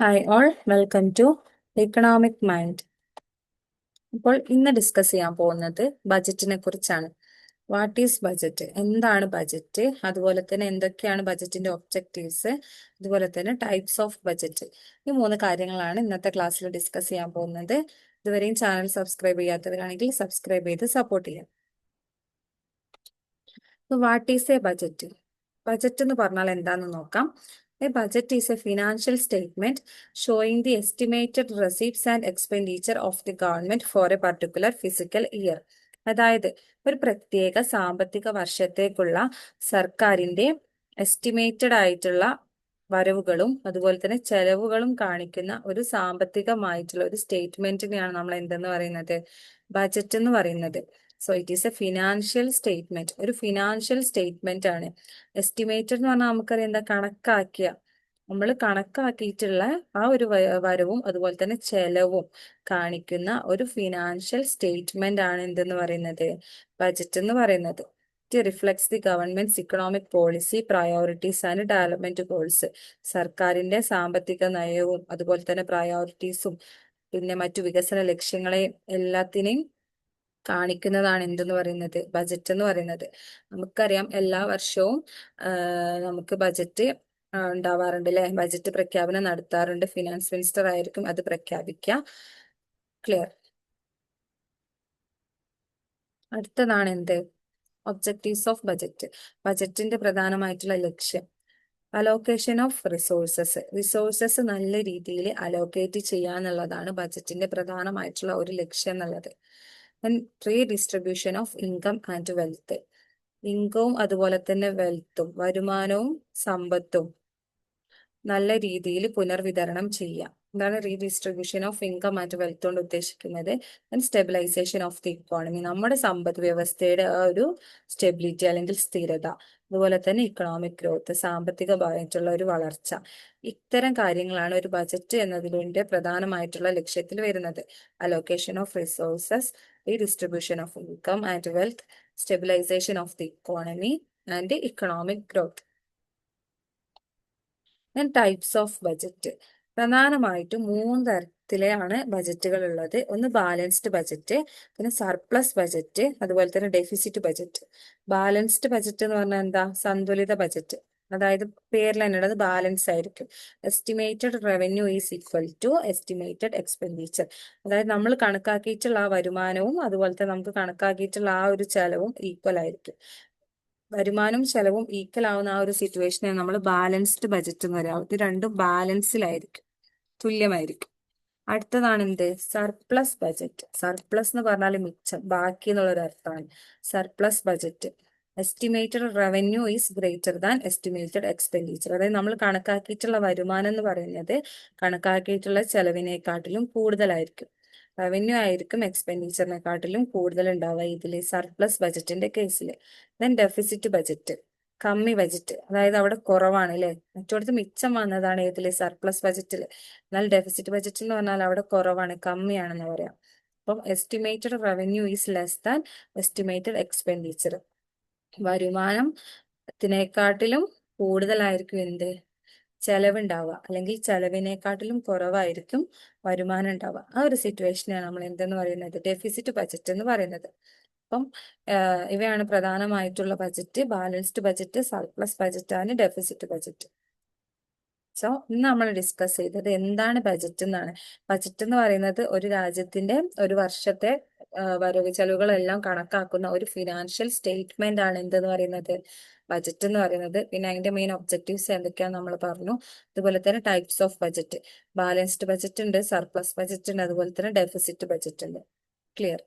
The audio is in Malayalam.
Hi all welcome to Economic Mind അപ്പോൾ ഇന്ന് ഡിസ്കസ് ചെയ്യാൻ പോകുന്നത് ബജറ്റിനെ കുറിച്ചാണ്. വാട്ട് ഈസ് ബജറ്റ് എന്താണ് ബജറ്റ് അതുപോലെ തന്നെ എന്തൊക്കെയാണ് ബജറ്റിന്റെ ഒബ്ജക്റ്റീവ്സ് അതുപോലെ തന്നെ ടൈപ്സ് ഓഫ് ബജറ്റ് ഈ മൂന്ന് കാര്യങ്ങളാണ് ഇന്നത്തെ ക്ലാസ്സിൽ ഡിസ്കസ് ചെയ്യാൻ പോകുന്നത്. ഇതുവരെയും ചാനൽ സബ്സ്ക്രൈബ് ചെയ്യാത്തവരാണെങ്കിൽ സബ്സ്ക്രൈബ് ചെയ്ത് സപ്പോർട്ട് ചെയ്യാം. What is a budget budget എന്ന് പറഞ്ഞാൽ എന്താണെന്ന് നോക്കാം. A budget is a financial statement showing the estimated receipts and expenditure of the government for a particular physical year അതായത് ഒരു പ്രത്യേക സാമ്പത്തിക വർഷത്തേക്കുള്ള സർക്കാരിന്റെ എസ്റ്റിമേറ്റഡ് ആയിട്ടുള്ള വരവുകളും അതുപോലെ തന്നെ ചെലവുകളും കാണിക്കുന്ന ഒരു സാമ്പത്തികമായിട്ടുള്ള ഒരു സ്റ്റേറ്റ്മെന്റിനെയാണ് നമ്മൾ എന്തെന്ന് പറയുന്നത്? ബജറ്റ് എന്ന് പറയുന്നത്. So it is a financial statement ഒരു ഫിനാൻഷ്യൽ സ്റ്റേറ്റ്മെന്റ് ആണ്. എസ്റ്റിമേറ്റഡ് എന്ന് പറഞ്ഞാൽ നമുക്കറിയാം എന്താ? കണക്കാക്കിയ. നമ്മൾ കണക്കാക്കിയിട്ടുള്ള ആ ഒരു വരവും അതുപോലെ തന്നെ ചെലവും കാണിക്കുന്ന ഒരു ഫിനാൻഷ്യൽ സ്റ്റേറ്റ്മെന്റ് ആണ് എന്തെന്ന് പറയുന്നത്? ബജറ്റ് എന്ന് പറയുന്നത്. It reflects the government's economic policy priorities and development goals സർക്കാരിന്റെ സാമ്പത്തിക നയവും അതുപോലെ തന്നെ പ്രയോറിറ്റീസും പിന്നെ മറ്റു വികസന ലക്ഷ്യങ്ങളെയും എല്ലാത്തിനെയും കാണിക്കുന്നതാണ് എന്തെന്ന് പറയുന്നത്? ബജറ്റ് എന്ന് പറയുന്നത്. നമുക്കറിയാം എല്ലാ വർഷവും നമുക്ക് ബജറ്റ് ഉണ്ടാവാറുണ്ട് അല്ലെ ബജറ്റ് പ്രഖ്യാപനം നടത്താറുണ്ട്. ഫിനാൻസ് മിനിസ്റ്റർ ആയിരിക്കും അത് പ്രഖ്യാപിക്കുക. ക്ലിയർ അടുത്തതാണ് എന്ത്? ഒബ്ജക്റ്റീവ്സ് ഓഫ് ബജറ്റ് ബജറ്റിന്റെ പ്രധാനമായിട്ടുള്ള ലക്ഷ്യം. അലോക്കേഷൻ ഓഫ് റിസോഴ്സസ് റിസോഴ്സസ് നല്ല രീതിയിൽ അലോക്കേറ്റ് ചെയ്യുക എന്നുള്ളതാണ് ബജറ്റിന്റെ പ്രധാനമായിട്ടുള്ള ഒരു ലക്ഷ്യം എന്നുള്ളത്. Redistribution of income and wealth ഇൻകവും അതുപോലെ തന്നെ വെൽത്തും വരുമാനവും സമ്പത്തും നല്ല രീതിയിൽ പുനർവിതരണം ചെയ്യാം. എന്താണ് redistribution of income and wealth കൊണ്ട് ഉദ്ദേശിക്കുന്നത്. സ്റ്റെബിലൈസേഷൻ ഓഫ് ദി ഇക്കോണമി നമ്മുടെ സമ്പദ് വ്യവസ്ഥയുടെ ആ ഒരു സ്റ്റെബിലിറ്റി അല്ലെങ്കിൽ സ്ഥിരത. അതുപോലെ തന്നെ ഇക്കണോമിക് ഗ്രോത്ത് സാമ്പത്തികമായിട്ടുള്ള ഒരു വളർച്ച. ഇത്തരം കാര്യങ്ങളാണ് ഒരു ബജറ്റ് എന്നതിന്റെ പ്രധാനമായിട്ടുള്ള ലക്ഷ്യത്തിൽ വരുന്നത്. Allocation of resources redistribution of income and wealth stabilisation of the economy and economic growth types of budget പ്രധാനമായിട്ടും മൂന്ന് തരത്തിലെയാണ് ബജറ്റുകൾ ഉള്ളത്. ഒന്ന് ബാലൻസ്ഡ് ബജറ്റ് പിന്നെ സർപ്ലസ് ബജറ്റ് അതുപോലെ തന്നെ ഡെഫിസിറ്റ് ബജറ്റ് ബാലൻസ്ഡ് ബജറ്റ് എന്ന് പറഞ്ഞാൽ എന്താ? സന്തുലിത ബജറ്റ് അതായത് പേരിൽ തന്നെ ഉള്ളത് ബാലൻസ് ആയിരിക്കും. Estimated revenue is equal to estimated expenditure അതായത് നമ്മൾ കണക്കാക്കിയിട്ടുള്ള ആ വരുമാനവും അതുപോലെ തന്നെ നമുക്ക് കണക്കാക്കിയിട്ടുള്ള ആ ഒരു ചെലവും ഈക്വൽ ആയിരിക്കും. വരുമാനവും ചെലവും ഈക്വൽ ആവുന്ന ആ ഒരു സിറ്റുവേഷനെ നമ്മൾ ബാലൻസ്ഡ് ബജറ്റ് എന്ന് പറയാം. ഇത് രണ്ടും ബാലൻസിലായിരിക്കും തുല്യമായിരിക്കും. അടുത്തതാണ് എന്ത്? സർപ്ലസ് ബജറ്റ് സർപ്ലസ് എന്ന് പറഞ്ഞാൽ മിച്ചം. ബാക്കി എന്നുള്ളൊരു അർത്ഥമാണ് surplus budget estimated revenue is greater than estimated expenditure അതായത് നമ്മൾ കണക്കാക്കിയിട്ടുള്ള വരുമാനം എന്ന് പറയുന്നത് കണക്കാക്കിയിട്ടുള്ള ചെലവിനെക്കാട്ടിലും കൂടുതലായിരിക്കും. റവന്യൂ ആയിരിക്കും എക്സ്പെൻഡിച്ചറിനെക്കാട്ടിലും കൂടുതൽ ഉണ്ടാവുക ഇതിൽ സർപ്ലസ് ബജറ്റിന്റെ കേസിൽ ദെൻ ഡെഫിസിറ്റ് ബജറ്റ് കമ്മി ബജറ്റ് അതായത് അവിടെ കുറവാണ് അല്ലെ? മറ്റോടത്ത് മിച്ചം വന്നതാണ് ഇതിൽ സർപ്ലസ് ബജറ്റിൽ എന്നാൽ ഡെഫിസിറ്റ് ബജറ്റ് എന്ന് പറഞ്ഞാൽ അവിടെ കുറവാണ് കമ്മിയാണെന്ന് പറയാം. അപ്പം estimated revenue is less than estimated expenditure വരുമാനത്തിനെക്കാട്ടിലും കൂടുതലായിരിക്കും എന്ത്? ചെലവുണ്ടാവുക. അല്ലെങ്കിൽ ചെലവിനെക്കാട്ടിലും കുറവായിരിക്കും വരുമാനം ഉണ്ടാവുക. ആ ഒരു സിറ്റുവേഷനാണ് നമ്മൾ എന്തെന്ന് പറയുന്നത്? ഡെഫിസിറ്റ് ബജറ്റ് എന്ന് പറയുന്നത്. അപ്പം ഇവയാണ് പ്രധാനമായിട്ടുള്ള budget balanced budget surplus budget ആണ് ഡെഫിസിറ്റ് ബജറ്റ് സോ ഇന്ന് നമ്മൾ ഡിസ്കസ് ചെയ്തത് എന്താണ് ബജറ്റ് എന്നാണ്. ബജറ്റ് എന്ന് പറയുന്നത് ഒരു രാജ്യത്തിന്റെ ഒരു വർഷത്തെ വരവ് ചെലവുകളെല്ലാം കണക്കാക്കുന്ന ഒരു ഫിനാൻഷ്യൽ സ്റ്റേറ്റ്മെന്റ് ആണ് എന്തെന്ന് പറയുന്നത്? ബജറ്റ് എന്ന് പറയുന്നത്. പിന്നെ അതിന്റെ മെയിൻ ഒബ്ജക്റ്റീവ്സ് എന്തൊക്കെയാന്ന് നമ്മൾ പറഞ്ഞു. അതുപോലെ തന്നെ types of budget balanced budget ഉണ്ട് സർപ്ലസ് ബജറ്റ് ഉണ്ട് അതുപോലെ തന്നെ ഡെഫിസിറ്റ് ബജറ്റ് ഉണ്ട്. ക്ലിയർ